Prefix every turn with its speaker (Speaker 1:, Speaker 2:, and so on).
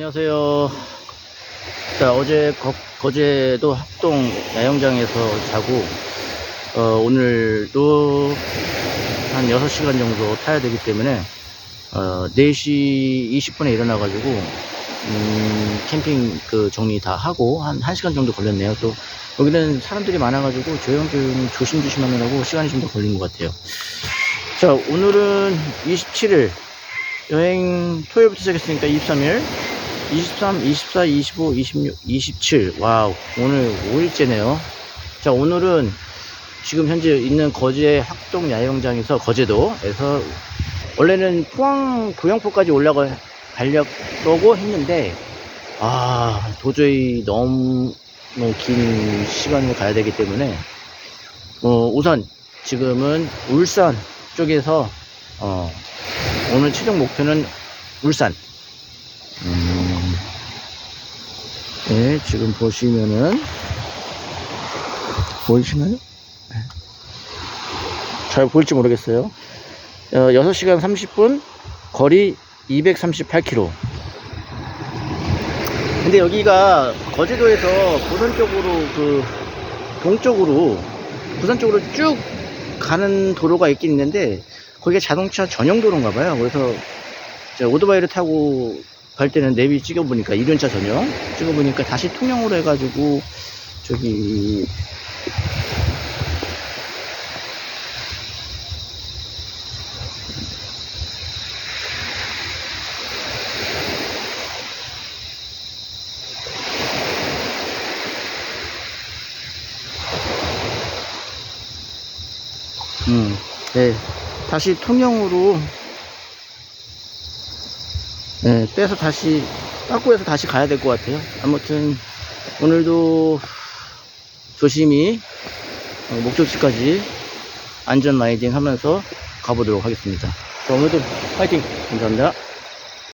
Speaker 1: 안녕하세요. 자, 어제 거, 제도 합동 야영장에서 자고, 어, 오늘도 한 6시간 정도 타야 되기 때문에, 어, 4시 20분에 일어나가지고, 음, 캠핑 그 정리 다 하고, 한 1시간 정도 걸렸네요. 또, 여기는 사람들이 많아가지고, 조용 좀 조심조심 하느라고 시간이 좀 더 걸린 것 같아요. 자, 오늘은 27일, 여행 토요일부터 시작했으니까 23일, 23, 24, 25, 26, 27. 와우. 오늘 5일째네요. 자, 오늘은 지금 현재 있는 거제 합동 야영장에서, 거제도에서, 원래는 포항 구영포까지 올라가, 가려고 했는데, 아, 도저히 너무 긴 시간을 가야 되기 때문에, 어, 우선 지금은 울산 쪽에서, 어, 오늘 최종 목표는 울산. 음, 네, 지금 보시면은, 보이시나요? 네. 잘 보일지 모르겠어요. 어, 6시간 30분, 거리 238km. 근데 여기가 거제도에서 부산 쪽으로 그, 동쪽으로, 부산 쪽으로 쭉 가는 도로가 있긴 있는데, 거기가 자동차 전용 도로인가 봐요. 그래서, 오토바이를 타고 갈 때는 내비 찍어보니까 이륜차 전용 찍어보니까 다시 통영으로 해가지고 저기 음, 네, 다시 통영으로 네, 빼서 다시 빠꾸에서 다시 가야 될 것 같아요. 아무튼 오늘도 조심히 어, 목적지까지 안전 라이딩 하면서 가보도록 하겠습니다. 자, 오늘도 파이팅! 감사합니다.